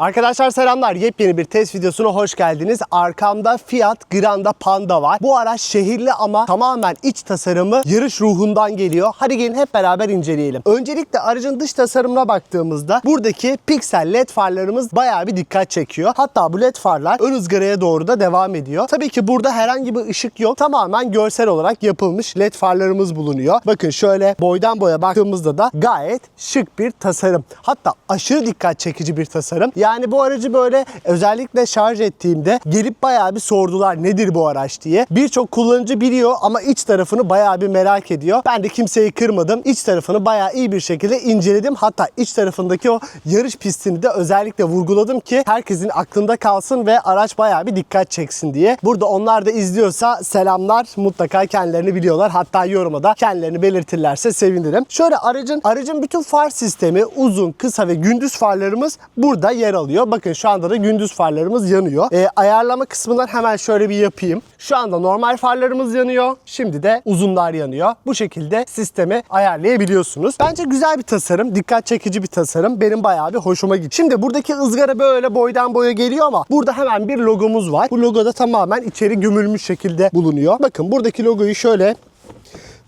Arkadaşlar selamlar. Yepyeni bir test videosuna hoş geldiniz. Arkamda Fiat Granda Panda var. Bu araç şehirli ama tamamen iç tasarımı yarış ruhundan geliyor. Hadi gelin hep beraber inceleyelim. Öncelikle aracın dış tasarımına baktığımızda buradaki piksel led farlarımız bayağı bir dikkat çekiyor. Hatta bu led farlar ön ızgaraya doğru da devam ediyor. Tabii ki burada herhangi bir ışık yok. Tamamen görsel olarak yapılmış led farlarımız bulunuyor. Bakın şöyle boydan boya baktığımızda da gayet şık bir tasarım. Hatta aşırı dikkat çekici bir tasarım. Yani bu aracı böyle özellikle şarj ettiğimde gelip bayağı bir sordular nedir bu araç diye. Birçok kullanıcı biliyor ama iç tarafını bayağı bir merak ediyor. Ben de kimseyi kırmadım. İç tarafını bayağı iyi bir şekilde inceledim. Hatta iç tarafındaki o yarış pistini de özellikle vurguladım ki herkesin aklında kalsın ve araç bayağı bir dikkat çeksin diye. Burada onlar da izliyorsa selamlar. Mutlaka kendilerini biliyorlar. Hatta yoruma da kendilerini belirtirlerse sevinirim. Şöyle aracın aracın bütün far sistemi uzun, kısa ve gündüz farlarımız burada yer alıyor. Bakın şu anda da gündüz farlarımız yanıyor. Ee, ayarlama kısmından hemen şöyle bir yapayım. Şu anda normal farlarımız yanıyor. Şimdi de uzunlar yanıyor. Bu şekilde sistemi ayarlayabiliyorsunuz. Bence güzel bir tasarım. Dikkat çekici bir tasarım. Benim bayağı bir hoşuma gitti. Şimdi buradaki ızgara böyle boydan boya geliyor ama burada hemen bir logomuz var. Bu logo da tamamen içeri gömülmüş şekilde bulunuyor. Bakın buradaki logoyu şöyle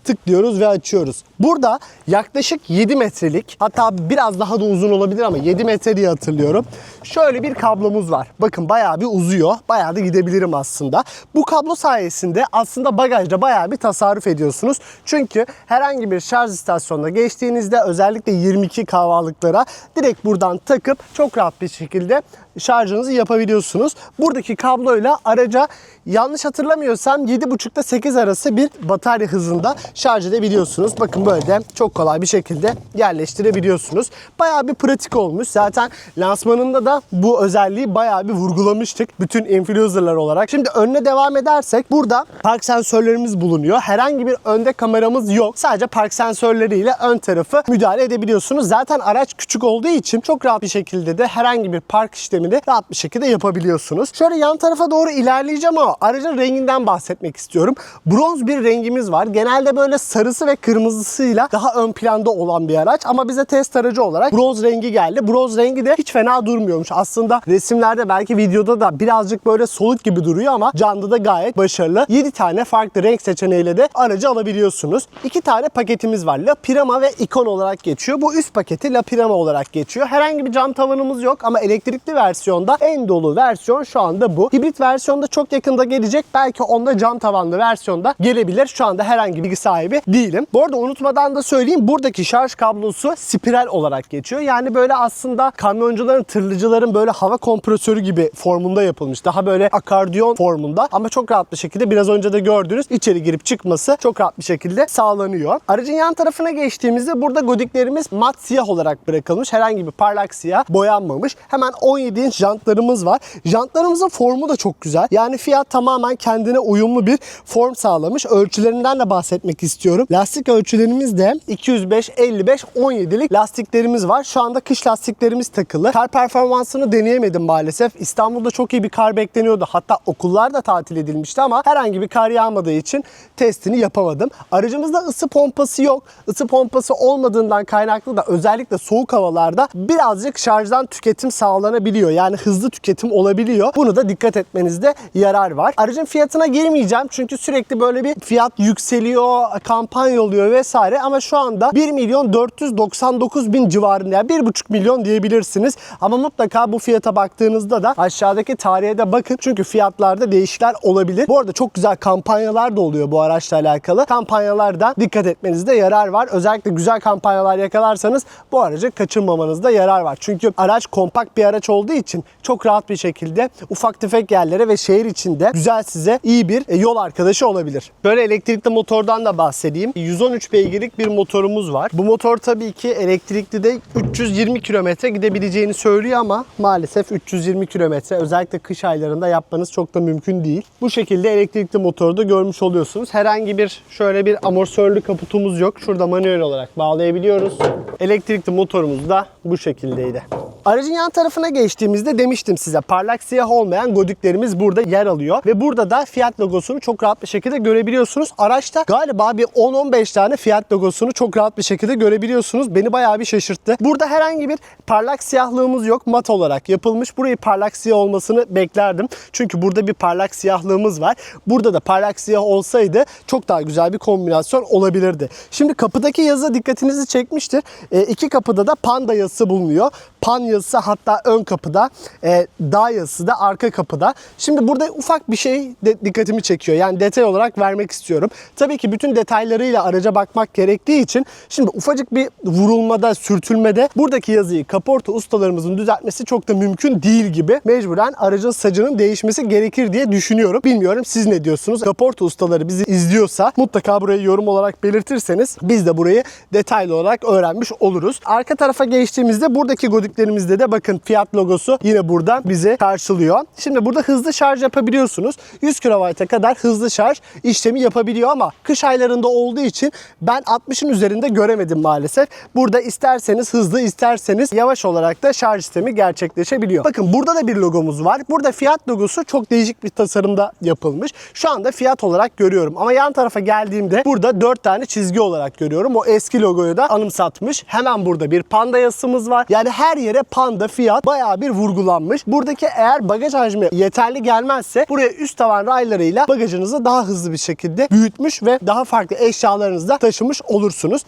tıklıyoruz ve açıyoruz. Burada yaklaşık 7 metrelik hatta biraz daha da uzun olabilir ama 7 metre diye hatırlıyorum. Şöyle bir kablomuz var. Bakın bayağı bir uzuyor. Bayağı da gidebilirim aslında. Bu kablo sayesinde aslında bagajda bayağı bir tasarruf ediyorsunuz. Çünkü herhangi bir şarj istasyonuna geçtiğinizde özellikle 22 kahvalıklara direkt buradan takıp çok rahat bir şekilde şarjınızı yapabiliyorsunuz. Buradaki kabloyla araca yanlış hatırlamıyorsam 7.5 ile 8 arası bir batarya hızında şarj edebiliyorsunuz. Bakın böyle de çok kolay bir şekilde yerleştirebiliyorsunuz. Bayağı bir pratik olmuş. Zaten lansmanında da bu özelliği bayağı bir vurgulamıştık. Bütün influencerlar olarak. Şimdi önüne devam edersek burada park sensörlerimiz bulunuyor. Herhangi bir önde kameramız yok. Sadece park sensörleriyle ön tarafı müdahale edebiliyorsunuz. Zaten araç küçük olduğu için çok rahat bir şekilde de herhangi bir park işlemini rahat bir şekilde yapabiliyorsunuz. Şöyle yan tarafa doğru ilerleyeceğim ama aracın renginden bahsetmek istiyorum. Bronz bir rengimiz var. Genelde böyle sarısı ve kırmızısıyla daha ön planda olan bir araç ama bize test aracı olarak bronz rengi geldi. Bronz rengi de hiç fena durmuyormuş. Aslında resimlerde belki videoda da birazcık böyle soluk gibi duruyor ama canlı da gayet başarılı. 7 tane farklı renk seçeneğiyle de aracı alabiliyorsunuz. 2 tane paketimiz var. La Pirama ve Icon olarak geçiyor. Bu üst paketi La Pirama olarak geçiyor. Herhangi bir cam tavanımız yok ama elektrikli versiyonda en dolu versiyon şu anda bu. Hibrit versiyonda çok yakında gelecek. Belki onda cam tavanlı versiyonda gelebilir. Şu anda herhangi bilgi sahibi değilim. Bu arada unutmadan da söyleyeyim buradaki şarj kablosu spiral olarak geçiyor. Yani böyle aslında kamyoncuların, tırlıcıların böyle hava kompresörü gibi formunda yapılmış. Daha böyle akardiyon formunda ama çok rahat bir şekilde biraz önce de gördüğünüz içeri girip çıkması çok rahat bir şekilde sağlanıyor. Aracın yan tarafına geçtiğimizde burada godiklerimiz mat siyah olarak bırakılmış. Herhangi bir parlak siyah boyanmamış. Hemen 17 inç jantlarımız var. Jantlarımızın formu da çok güzel. Yani Fiat tamamen kendine uyumlu bir form sağlamış. Ölçülerinden de bahsetmek istiyorum. Lastik ölçülerimiz de 205 55 17'lik lastiklerimiz var. Şu anda kış lastiklerimiz takılı. Kar performansını deneyemedim maalesef. İstanbul'da çok iyi bir kar bekleniyordu. Hatta okullar da tatil edilmişti ama herhangi bir kar yağmadığı için testini yapamadım. Aracımızda ısı pompası yok. Isı pompası olmadığından kaynaklı da özellikle soğuk havalarda birazcık şarjdan tüketim sağlanabiliyor. Yani hızlı tüketim olabiliyor. Bunu da dikkat etmenizde yarar var. Aracın fiyatına girmeyeceğim çünkü sürekli böyle bir fiyat yükseliyor, kampanya oluyor vesaire ama şu anda 1 milyon 499 bin civarında yani 1,5 milyon diyebilirsiniz. Ama mutlaka bu fiyata baktığınızda da aşağıdaki tarihe de bakın çünkü fiyatlarda değişiklikler olabilir. Bu arada çok güzel kampanyalar da oluyor bu araçla alakalı. Kampanyalardan dikkat etmenizde yarar var. Özellikle güzel kampanyalar yakalarsanız bu aracı kaçırmamanızda yarar var. Çünkü araç kompakt bir araç olduğu için çok rahat bir şekilde ufak tefek yerlere ve şehir içinde güzel size iyi bir e, yol arkadaşı olabilir. Böyle elektrikli motordan da bahsedeyim. 113 beygirlik bir motorumuz var. Bu motor tabii ki elektrikli de 320 kilometre gidebileceğini söylüyor ama maalesef 320 kilometre özellikle kış aylarında yapmanız çok da mümkün değil. Bu şekilde elektrikli motoru da görmüş oluyorsunuz. Herhangi bir şöyle bir amortisörlü kaputumuz yok. Şurada manuel olarak bağlayabiliyoruz. Elektrikli motorumuz da bu şekildeydi. Aracın yan tarafına geçtiğimizde demiştim size parlak siyah olmayan godüklerimiz burada yer alıyor. Ve burada da Fiat logosunu çok rahat bir şekilde görebiliyorsunuz. Araçta galiba bir 10-15 tane Fiat logosunu çok rahat bir şekilde görebiliyorsunuz. Beni bayağı bir şaşırttı. Burada herhangi bir parlak siyahlığımız yok. Mat olarak yapılmış. Burayı parlak siyah olmasını beklerdim. Çünkü burada bir parlak siyahlığımız var. Burada da parlak siyah olsaydı çok daha güzel bir kombinasyon olabilirdi. Şimdi kapıdaki yazı dikkatinizi çekmiştir. E, iki kapıda da panda yazısı bulunuyor. Pan yazısı hatta ön kapıda, e, dağ yazısı da arka kapıda. Şimdi burada ufak bir şey de dikkatimi çekiyor. Yani detay olarak vermek istiyorum. Tabii ki bütün detaylarıyla araca bakmak gerektiği için şimdi ufacık bir vurulmada, sürtülmede buradaki yazıyı kaporta ustalarımızın düzeltmesi çok da mümkün değil gibi. Mecburen aracın sacının değişmesi gerekir diye düşünüyorum. Bilmiyorum siz ne diyorsunuz? Kaporta ustaları bizi izliyorsa mutlaka burayı yorum olarak belirtirseniz biz de burayı detaylı olarak öğrenmiş oluruz. Arka tarafa geçtiğimizde buradaki godiklerimizde de bakın Fiat logosu yine buradan bizi karşılıyor. Şimdi burada hızlı şarj yapabiliyorsunuz. 100 kW'a kadar hızlı şarj işlemi yapabiliyor ama kış aylarında olduğu için ben 60'ın üzerinde göremedim maalesef. Burada isterseniz hızlı isterseniz yavaş olarak da şarj sistemi gerçekleşebiliyor. Bakın burada da bir logomuz var. Burada Fiat logosu çok değişik bir tasarımda yapılmış. Şu anda Fiat olarak görüyorum ama yan tarafa geldiğimde burada 4 tane çizgi olarak görüyorum. O eski logoyu da anımsatmış. Hemen burada bir panda yazısımız var. Yani her yere panda Fiat bayağı bir vurgulanmış. Buradaki eğer bagaj hacmi yeterli gelmezse buraya üst tavan raylarıyla bagajınızı daha hızlı bir şekilde büyütmüş ve daha farklı eşyalarınızı da taşımış olursunuz.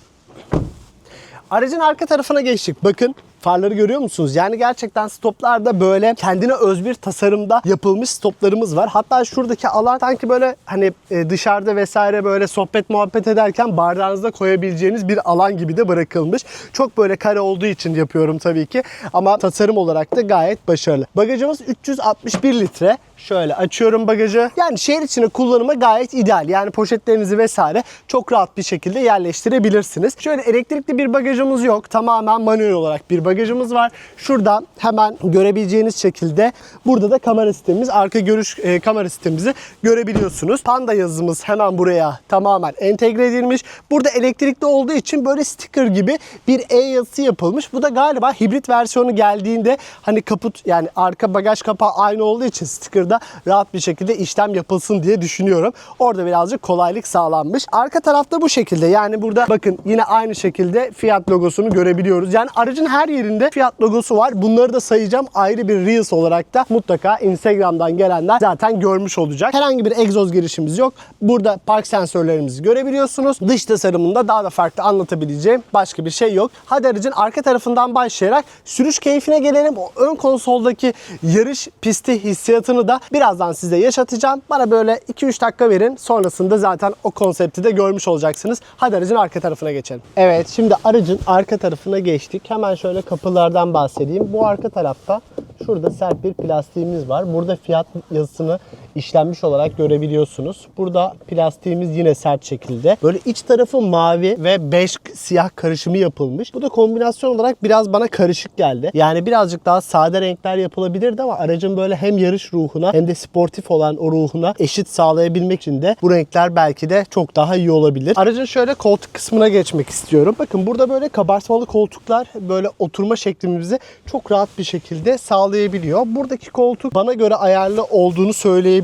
Aracın arka tarafına geçtik. Bakın farları görüyor musunuz? Yani gerçekten stoplarda böyle kendine öz bir tasarımda yapılmış stoplarımız var. Hatta şuradaki alan sanki böyle hani e, dışarıda vesaire böyle sohbet muhabbet ederken bardağınızda koyabileceğiniz bir alan gibi de bırakılmış. Çok böyle kare olduğu için yapıyorum tabii ki. Ama tasarım olarak da gayet başarılı. Bagajımız 361 litre. Şöyle açıyorum bagajı. Yani şehir içine kullanıma gayet ideal. Yani poşetlerinizi vesaire çok rahat bir şekilde yerleştirebilirsiniz. Şöyle elektrikli bir bagajımız yok. Tamamen manuel olarak bir bagajımız var. Şurada hemen görebileceğiniz şekilde burada da kamera sistemimiz, arka görüş e, kamera sistemimizi görebiliyorsunuz. Panda yazımız hemen buraya tamamen entegre edilmiş. Burada elektrikli olduğu için böyle sticker gibi bir E yazısı yapılmış. Bu da galiba hibrit versiyonu geldiğinde hani kaput yani arka bagaj kapağı aynı olduğu için sticker'da rahat bir şekilde işlem yapılsın diye düşünüyorum. Orada birazcık kolaylık sağlanmış. Arka tarafta bu şekilde. Yani burada bakın yine aynı şekilde Fiat logosunu görebiliyoruz. Yani aracın her yerinde Fiat logosu var. Bunları da sayacağım ayrı bir Reels olarak da mutlaka Instagram'dan gelenler zaten görmüş olacak. Herhangi bir egzoz girişimiz yok. Burada park sensörlerimizi görebiliyorsunuz. Dış tasarımında daha da farklı anlatabileceğim başka bir şey yok. Hadi aracın arka tarafından başlayarak sürüş keyfine gelelim. O ön konsoldaki yarış pisti hissiyatını da birazdan size yaşatacağım. Bana böyle 2-3 dakika verin. Sonrasında zaten o konsepti de görmüş olacaksınız. Hadi aracın arka tarafına geçelim. Evet şimdi aracın arka tarafına geçtik. Hemen şöyle kapılardan bahsedeyim. Bu arka tarafta şurada sert bir plastiğimiz var. Burada fiyat yazısını işlenmiş olarak görebiliyorsunuz. Burada plastiğimiz yine sert şekilde. Böyle iç tarafı mavi ve beş siyah karışımı yapılmış. Bu da kombinasyon olarak biraz bana karışık geldi. Yani birazcık daha sade renkler yapılabilirdi ama aracın böyle hem yarış ruhuna hem de sportif olan o ruhuna eşit sağlayabilmek için de bu renkler belki de çok daha iyi olabilir. Aracın şöyle koltuk kısmına geçmek istiyorum. Bakın burada böyle kabartmalı koltuklar böyle oturma şeklimizi çok rahat bir şekilde sağlayabiliyor. Buradaki koltuk bana göre ayarlı olduğunu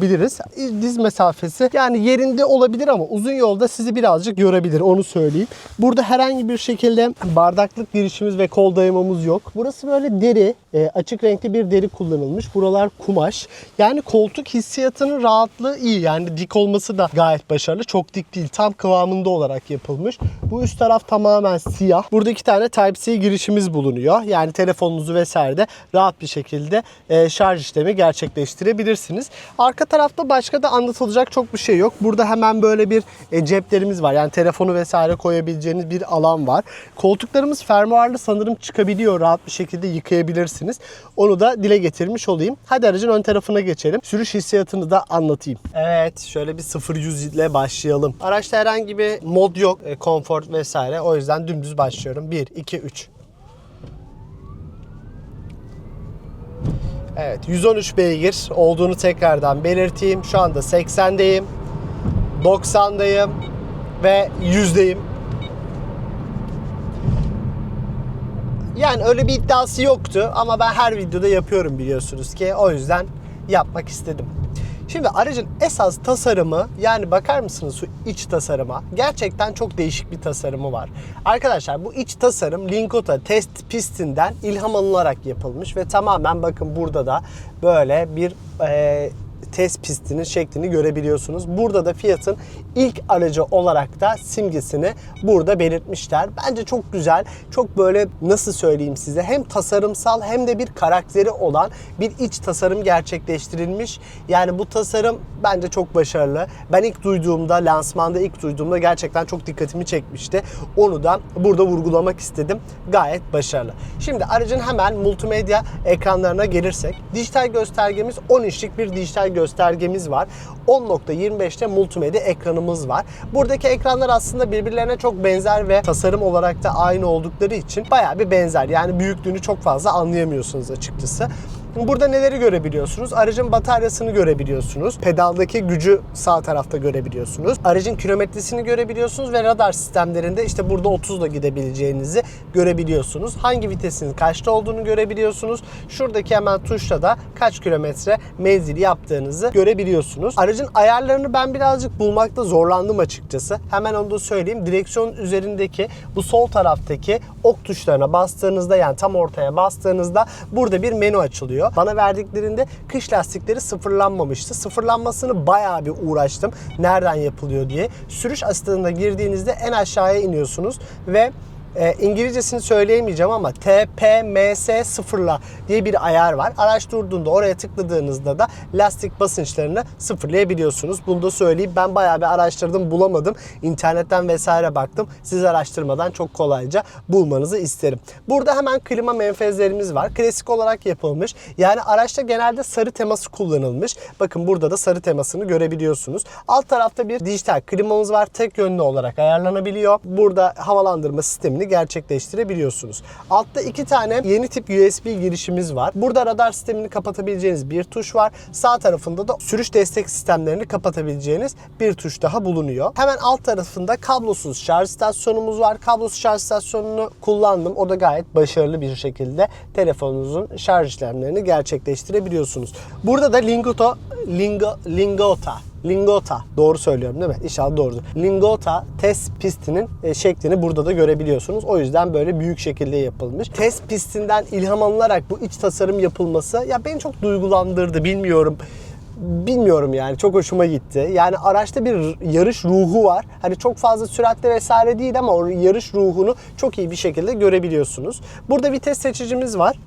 söyleyebiliriz. Diz mesafesi yani yerinde olabilir ama uzun yolda sizi birazcık yorabilir onu söyleyeyim. Burada herhangi bir şekilde bardaklık girişimiz ve kol dayamamız yok. Burası böyle deri, e, açık renkli bir deri kullanılmış. Buralar kumaş. Yani koltuk hissiyatının rahatlığı iyi. Yani dik olması da gayet başarılı. Çok dik değil. Tam kıvamında olarak yapılmış. Bu üst taraf tamamen siyah. Burada iki tane Type-C girişimiz bulunuyor. Yani telefonunuzu vesaire de rahat bir şekilde e, şarj işlemi gerçekleştirebilirsiniz. Arka tarafta başka da anlatılacak çok bir şey yok. Burada hemen böyle bir e, ceplerimiz var. Yani telefonu vesaire koyabileceğiniz bir alan var. Koltuklarımız fermuarlı sanırım çıkabiliyor. Rahat bir şekilde yıkayabilirsiniz. Onu da dile getirmiş olayım. Hadi aracın ön tarafına geçelim. Sürüş hissiyatını da anlatayım. Evet şöyle bir 0-100 ile başlayalım. Araçta herhangi bir mod yok. E, konfor vesaire. O yüzden dümdüz başlıyorum. 1, 2, 3. Evet 113 beygir olduğunu tekrardan belirteyim. Şu anda 80'deyim. 90'dayım ve 100'deyim. Yani öyle bir iddiası yoktu ama ben her videoda yapıyorum biliyorsunuz ki. O yüzden yapmak istedim. Şimdi aracın esas tasarımı yani bakar mısınız şu iç tasarıma? Gerçekten çok değişik bir tasarımı var. Arkadaşlar bu iç tasarım Linkota test pistinden ilham alınarak yapılmış ve tamamen bakın burada da böyle bir e, test pistinin şeklini görebiliyorsunuz. Burada da Fiat'ın ilk aracı olarak da simgesini burada belirtmişler. Bence çok güzel, çok böyle nasıl söyleyeyim size hem tasarımsal hem de bir karakteri olan bir iç tasarım gerçekleştirilmiş. Yani bu tasarım bence çok başarılı. Ben ilk duyduğumda, lansmanda ilk duyduğumda gerçekten çok dikkatimi çekmişti. Onu da burada vurgulamak istedim. Gayet başarılı. Şimdi aracın hemen multimedya ekranlarına gelirsek, dijital göstergemiz 10 inçlik bir dijital göstergemiz var. 10.25'te multimedya ekranımız var. Buradaki ekranlar aslında birbirlerine çok benzer ve tasarım olarak da aynı oldukları için bayağı bir benzer. Yani büyüklüğünü çok fazla anlayamıyorsunuz açıkçası. Burada neleri görebiliyorsunuz? Aracın bataryasını görebiliyorsunuz. Pedaldaki gücü sağ tarafta görebiliyorsunuz. Aracın kilometresini görebiliyorsunuz ve radar sistemlerinde işte burada 30 ile gidebileceğinizi görebiliyorsunuz. Hangi vitesin kaçta olduğunu görebiliyorsunuz. Şuradaki hemen tuşla da kaç kilometre menzil yaptığınızı görebiliyorsunuz. Aracın ayarlarını ben birazcık bulmakta zorlandım açıkçası. Hemen onu da söyleyeyim. Direksiyon üzerindeki bu sol taraftaki ok tuşlarına bastığınızda yani tam ortaya bastığınızda burada bir menü açılıyor. Bana verdiklerinde kış lastikleri sıfırlanmamıştı. Sıfırlanmasını bayağı bir uğraştım. Nereden yapılıyor diye. Sürüş asistanına girdiğinizde en aşağıya iniyorsunuz ve e, İngilizcesini söyleyemeyeceğim ama TPMS sıfırla diye bir ayar var. Araç durduğunda oraya tıkladığınızda da lastik basınçlarını sıfırlayabiliyorsunuz. Bunu da söyleyeyim. Ben bayağı bir araştırdım bulamadım. İnternetten vesaire baktım. Siz araştırmadan çok kolayca bulmanızı isterim. Burada hemen klima menfezlerimiz var. Klasik olarak yapılmış. Yani araçta genelde sarı teması kullanılmış. Bakın burada da sarı temasını görebiliyorsunuz. Alt tarafta bir dijital klimamız var. Tek yönlü olarak ayarlanabiliyor. Burada havalandırma sistemini gerçekleştirebiliyorsunuz. Altta iki tane yeni tip USB girişimiz var. Burada radar sistemini kapatabileceğiniz bir tuş var. Sağ tarafında da sürüş destek sistemlerini kapatabileceğiniz bir tuş daha bulunuyor. Hemen alt tarafında kablosuz şarj istasyonumuz var. Kablosuz şarj istasyonunu kullandım. O da gayet başarılı bir şekilde telefonunuzun şarj işlemlerini gerçekleştirebiliyorsunuz. Burada da Lingoto Lingo, Lingota Lingota. Doğru söylüyorum değil mi? İnşallah doğrudur. Lingota test pistinin e, şeklini burada da görebiliyorsunuz. O yüzden böyle büyük şekilde yapılmış. Test pistinden ilham alınarak bu iç tasarım yapılması ya beni çok duygulandırdı. Bilmiyorum bilmiyorum yani çok hoşuma gitti. Yani araçta bir yarış ruhu var. Hani çok fazla süratte vesaire değil ama o yarış ruhunu çok iyi bir şekilde görebiliyorsunuz. Burada vites seçicimiz var.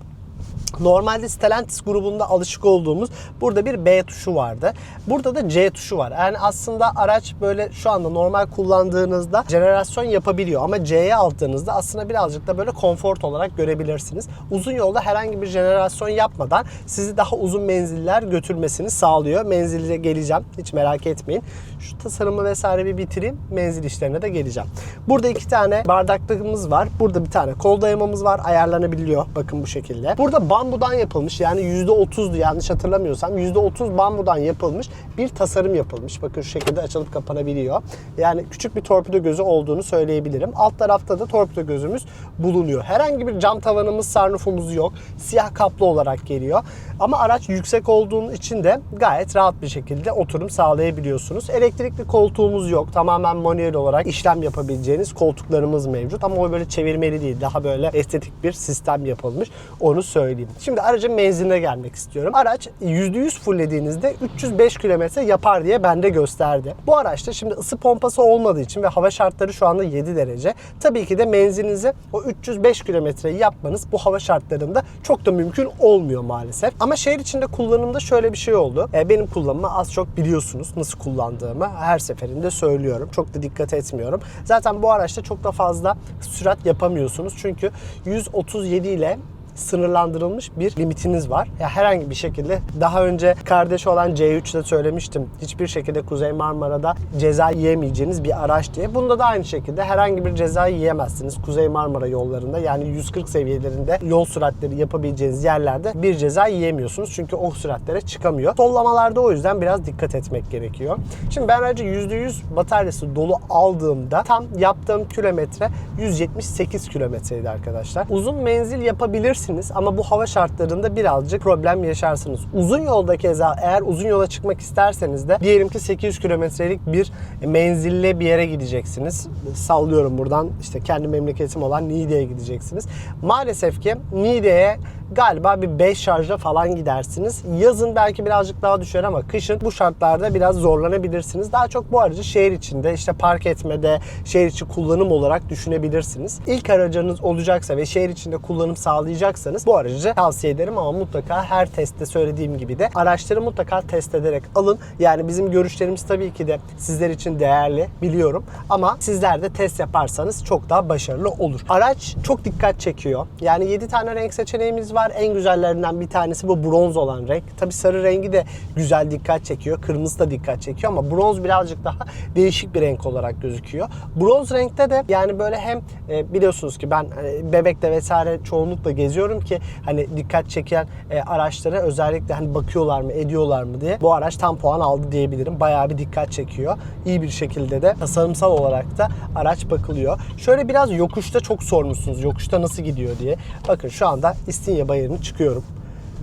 Normalde Stellantis grubunda alışık olduğumuz burada bir B tuşu vardı. Burada da C tuşu var. Yani aslında araç böyle şu anda normal kullandığınızda jenerasyon yapabiliyor ama C'ye aldığınızda aslında birazcık da böyle konfort olarak görebilirsiniz. Uzun yolda herhangi bir jenerasyon yapmadan sizi daha uzun menziller götürmesini sağlıyor. Menzile geleceğim. Hiç merak etmeyin. Şu tasarımı vesaire bir bitireyim. Menzil işlerine de geleceğim. Burada iki tane bardaklığımız var. Burada bir tane kol dayamamız var. Ayarlanabiliyor. Bakın bu şekilde. Burada bambudan yapılmış yani %30'du yanlış hatırlamıyorsam %30 bambudan yapılmış bir tasarım yapılmış. Bakın şu şekilde açılıp kapanabiliyor. Yani küçük bir torpido gözü olduğunu söyleyebilirim. Alt tarafta da torpido gözümüz bulunuyor. Herhangi bir cam tavanımız, sarnufumuz yok. Siyah kaplı olarak geliyor. Ama araç yüksek olduğu için de gayet rahat bir şekilde oturum sağlayabiliyorsunuz. Elektrikli koltuğumuz yok. Tamamen manuel olarak işlem yapabileceğiniz koltuklarımız mevcut. Ama o böyle çevirmeli değil. Daha böyle estetik bir sistem yapılmış. Onu söyleyeyim. Şimdi aracın menziline gelmek istiyorum. Araç %100 fulllediğinizde 305 km yapar diye bende gösterdi. Bu araçta şimdi ısı pompası olmadığı için ve hava şartları şu anda 7 derece. Tabii ki de menzilinizi o 305 kilometreyi yapmanız bu hava şartlarında çok da mümkün olmuyor maalesef. Ama şehir içinde kullanımda şöyle bir şey oldu. E, benim kullanımı az çok biliyorsunuz nasıl kullandığımı her seferinde söylüyorum. Çok da dikkat etmiyorum. Zaten bu araçta çok da fazla sürat yapamıyorsunuz. Çünkü 137 ile sınırlandırılmış bir limitiniz var. Ya herhangi bir şekilde daha önce kardeş olan C3'te söylemiştim. Hiçbir şekilde Kuzey Marmara'da ceza yiyemeyeceğiniz bir araç diye. Bunda da aynı şekilde herhangi bir ceza yiyemezsiniz. Kuzey Marmara yollarında yani 140 seviyelerinde yol süratleri yapabileceğiniz yerlerde bir ceza yiyemiyorsunuz. Çünkü o süratlere çıkamıyor. Sollamalarda o yüzden biraz dikkat etmek gerekiyor. Şimdi ben aracı %100 bataryası dolu aldığımda tam yaptığım kilometre 178 kilometreydi arkadaşlar. Uzun menzil yapabilirsiniz ama bu hava şartlarında birazcık problem yaşarsınız. Uzun yolda keza eğer uzun yola çıkmak isterseniz de diyelim ki 800 kilometrelik bir menzille bir yere gideceksiniz. Sallıyorum buradan işte kendi memleketim olan Niğde'ye gideceksiniz. Maalesef ki Niğde'ye galiba bir 5 şarjla falan gidersiniz. Yazın belki birazcık daha düşer ama kışın bu şartlarda biraz zorlanabilirsiniz. Daha çok bu aracı şehir içinde işte park etmede, şehir içi kullanım olarak düşünebilirsiniz. İlk aracınız olacaksa ve şehir içinde kullanım sağlayacaksanız bu aracı tavsiye ederim ama mutlaka her testte söylediğim gibi de araçları mutlaka test ederek alın. Yani bizim görüşlerimiz tabii ki de sizler için değerli biliyorum ama sizler de test yaparsanız çok daha başarılı olur. Araç çok dikkat çekiyor. Yani 7 tane renk seçeneğimiz var. En güzellerinden bir tanesi bu bronz olan renk. Tabii sarı rengi de güzel dikkat çekiyor. Kırmızı da dikkat çekiyor ama bronz birazcık daha değişik bir renk olarak gözüküyor. Bronz renkte de yani böyle hem e, biliyorsunuz ki ben e, bebekte vesaire çoğunlukla geziyorum ki hani dikkat çeken e, araçlara özellikle hani bakıyorlar mı ediyorlar mı diye bu araç tam puan aldı diyebilirim. Bayağı bir dikkat çekiyor. İyi bir şekilde de tasarımsal olarak da araç bakılıyor. Şöyle biraz yokuşta çok sormuşsunuz. Yokuşta nasıl gidiyor diye. Bakın şu anda İstinye Bayırı'nı çıkıyorum.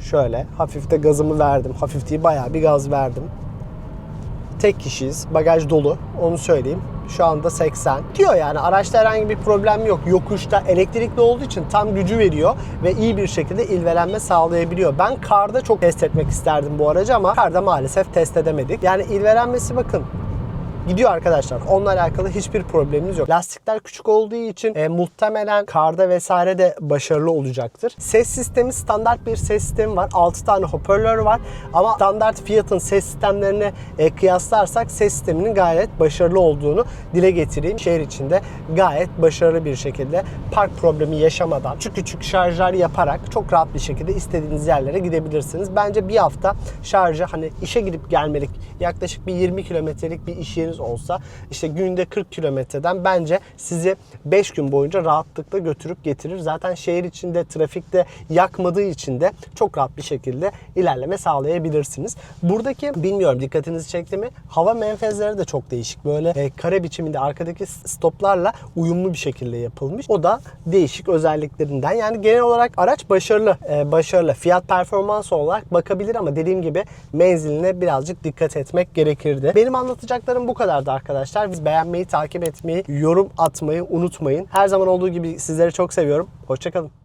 Şöyle hafif de gazımı verdim. Hafif değil bayağı bir gaz verdim. Tek kişiyiz. Bagaj dolu. Onu söyleyeyim. Şu anda 80. Diyor yani araçta herhangi bir problem yok. Yokuşta elektrikli olduğu için tam gücü veriyor ve iyi bir şekilde ilvelenme sağlayabiliyor. Ben karda çok test etmek isterdim bu aracı ama karda maalesef test edemedik. Yani ilvelenmesi bakın gidiyor arkadaşlar. Onunla alakalı hiçbir problemimiz yok. Lastikler küçük olduğu için e, muhtemelen karda vesaire de başarılı olacaktır. Ses sistemi standart bir ses sistemi var. 6 tane hoparlör var. Ama standart Fiat'ın ses sistemlerine e, kıyaslarsak ses sisteminin gayet başarılı olduğunu dile getireyim. Şehir içinde gayet başarılı bir şekilde park problemi yaşamadan küçük küçük şarjlar yaparak çok rahat bir şekilde istediğiniz yerlere gidebilirsiniz. Bence bir hafta şarjı hani işe gidip gelmelik yaklaşık bir 20 kilometrelik bir iş yeriniz olsa işte günde 40 kilometreden bence sizi 5 gün boyunca rahatlıkla götürüp getirir. Zaten şehir içinde trafikte yakmadığı için de çok rahat bir şekilde ilerleme sağlayabilirsiniz. Buradaki bilmiyorum dikkatinizi çekti mi? Hava menfezleri de çok değişik. Böyle e, kare biçiminde arkadaki stoplarla uyumlu bir şekilde yapılmış. O da değişik özelliklerinden. Yani genel olarak araç başarılı. E, başarılı. Fiyat performans olarak bakabilir ama dediğim gibi menziline birazcık dikkat etmek gerekirdi. Benim anlatacaklarım bu kadardı arkadaşlar. Biz beğenmeyi, takip etmeyi, yorum atmayı unutmayın. Her zaman olduğu gibi sizleri çok seviyorum. Hoşçakalın.